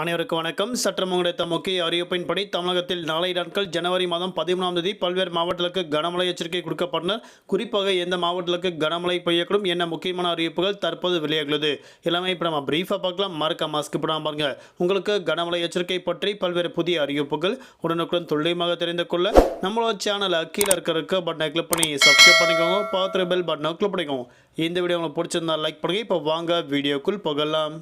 அனைவருக்கும் வணக்கம். சற்றம் கிடைத்த முக்கிய அறிவிப்பின்படி தமிழகத்தில் நாளை நாட்கள் ஜனவரி மாதம் பதிமூணாம் தேதி பல்வேறு மாவட்டங்களுக்கு கனமழை எச்சரிக்கை கொடுக்கப்பட்டனர் குறிப்பாக எந்த மாவட்டங்களுக்கு கனமழை பெய்யக்கூடும் என்ன முக்கியமான அறிவிப்புகள் தற்போது வெளியாகுள்ளது எல்லாமே இப்போ நம்ம பிரீஃபாக பார்க்கலாம். மறக்க மாஸ்க் போடாமல் பாருங்க. உங்களுக்கு கனமழை எச்சரிக்கை பற்றி பல்வேறு புதிய அறிவிப்புகள் உடனுக்குடன் துல்லியமாக தெரிந்து கொள்ள நம்மளோட சேனலை கீழே இருக்கிற பட்டனை கிளிக் பண்ணி சப்ஸ்கிரைப் பண்ணிக்கோங்க. பார்த்துட்டு பெல் பட்டனை கிளிக் பண்ணிக்கோங்க. இந்த வீடியோ உங்களுக்கு பிடிச்சிருந்தா லைக் பண்ணுங்கள் இப்போ வாங்க வீடியோக்குள் போகலாம்.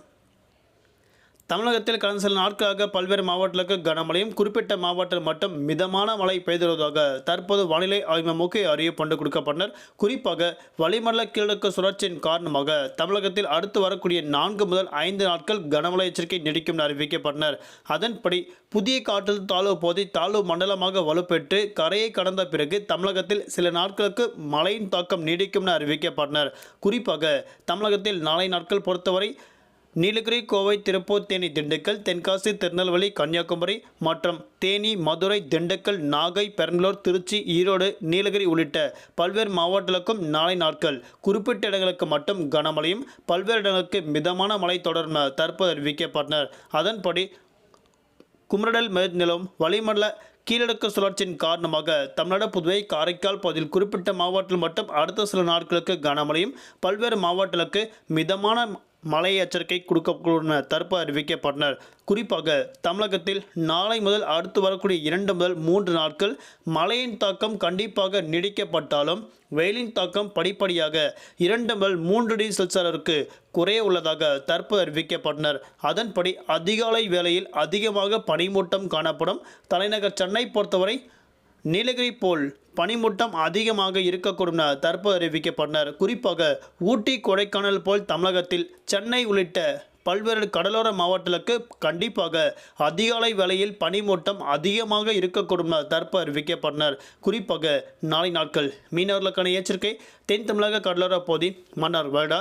தமிழகத்தில் கடந்த சில நாட்களாக பல்வேறு மாவட்டங்களுக்கு கனமழையும் குறிப்பிட்ட மாவட்டத்தில் மட்டும் மிதமான மழை பெய்துள்ளதாக தற்போது வானிலை ஆய்வு முக்கிய அறிவிப்பு கொடுக்கப்பட்டனர். குறிப்பாக வளிமண்டல கீழக்கு சுழற்சியின் காரணமாக தமிழகத்தில் அடுத்து வரக்கூடிய நான்கு முதல் ஐந்து நாட்கள் கனமழை எச்சரிக்கை நீடிக்கும் என அறிவிக்கப்பட்டனர். அதன்படி புதிய காற்றில் தாழ்வு போதை தாழ்வு மண்டலமாக வலுப்பெற்று கரையை கடந்த பிறகு தமிழகத்தில் சில நாட்களுக்கு மழையின் தாக்கம் நீடிக்கும் என அறிவிக்கப்பட்டனர். குறிப்பாக தமிழகத்தில் நாளை நாட்கள் பொறுத்தவரை நீலகிரி கோவை திருப்பூர் தேனி திண்டுக்கல் தென்காசி திருநெல்வேலி கன்னியாகுமரி மற்றும் தேனி மதுரை திண்டுக்கல் நாகை பெரம்பலூர் திருச்சி ஈரோடு நீலகிரி உள்ளிட்ட பல்வேறு மாவட்டங்களுக்கும் நாளை நாட்கள் குறிப்பிட்ட இடங்களுக்கு மட்டும் கனமழையும் பல்வேறு இடங்களுக்கு மிதமான மழை தொடரும் தற்போது அறிவிக்கப்பட்டனர். அதன்படி குமரடல் மேற்நிலம் வளிமண்டல கீழடுக்கு சுழற்சியின் காரணமாக தமிழ்நாடு புதுவை காரைக்கால் பகுதியில் குறிப்பிட்ட மாவட்டத்தில் மட்டும் அடுத்த சில நாட்களுக்கு கனமழையும் பல்வேறு மாவட்டங்களுக்கு மிதமான மழை எச்சரிக்கை கொடுக்கப்படும் என தற்போது அறிவிக்கப்பட்டனர். குறிப்பாக தமிழகத்தில் நாளை முதல் அடுத்து வரக்கூடிய இரண்டு முதல் மூன்று நாட்கள் மழையின் தாக்கம் கண்டிப்பாக நீடிக்கப்பட்டாலும் வெயிலின் தாக்கம் படிப்படியாக இரண்டு முதல் மூன்று டிகிரி செல்சியருக்கு குறைய உள்ளதாக தற்போது அறிவிக்கப்பட்டனர். அதன்படி அதிகாலை வேளையில் அதிகமாக பனிமூட்டம் காணப்படும். தலைநகர் சென்னை பொறுத்தவரை நீலகிரி போல் பனிமூட்டம் அதிகமாக இருக்கக்கூடும் என தற்போது அறிவிக்கப்பட்டனர். குறிப்பாக ஊட்டி கொடைக்கானல் போல் தமிழகத்தில் சென்னை உள்ளிட்ட பல்வேறு கடலோர மாவட்டங்களுக்கு கண்டிப்பாக அதிகாலை வேளையில் பனிமூட்டம் அதிகமாக இருக்கக்கூடும் என தற்போது அறிவிக்கப்பட்டனர். குறிப்பாக நாளை நாட்கள் மீனவர்களுக்கான எச்சரிக்கை தென் தமிழக கடலோர பகுதி மன்னர் வருடா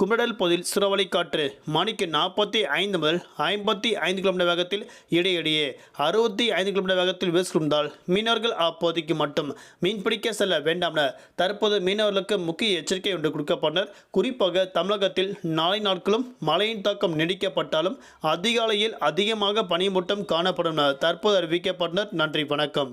குமரடல் பகுதியில் சுறவழி காற்று. மணிக்கு நாற்பத்தி ஐந்து முதல் ஐம்பத்தி ஐந்து கிலோமீட்டர் வேகத்தில் இடையிடையே அறுபத்தி ஐந்து கிலோமீட்டர் வேகத்தில் வீசிருந்தால் மீனவர்கள் அப்போதைக்கு மட்டும் மீன்பிடிக்க செல்ல வேண்டாம் என தற்போது மீனவர்களுக்கு முக்கிய எச்சரிக்கை ஒன்று கொடுக்கப்பட்டனர். குறிப்பாக தமிழகத்தில் நாளை நாட்களும் மழையின் தாக்கம் நீடிக்கப்பட்டாலும் அதிகாலையில் அதிகமாக பனிமூட்டம் காணப்படும் என தற்போது அறிவிக்கப்பட்டனர். நன்றி வணக்கம்.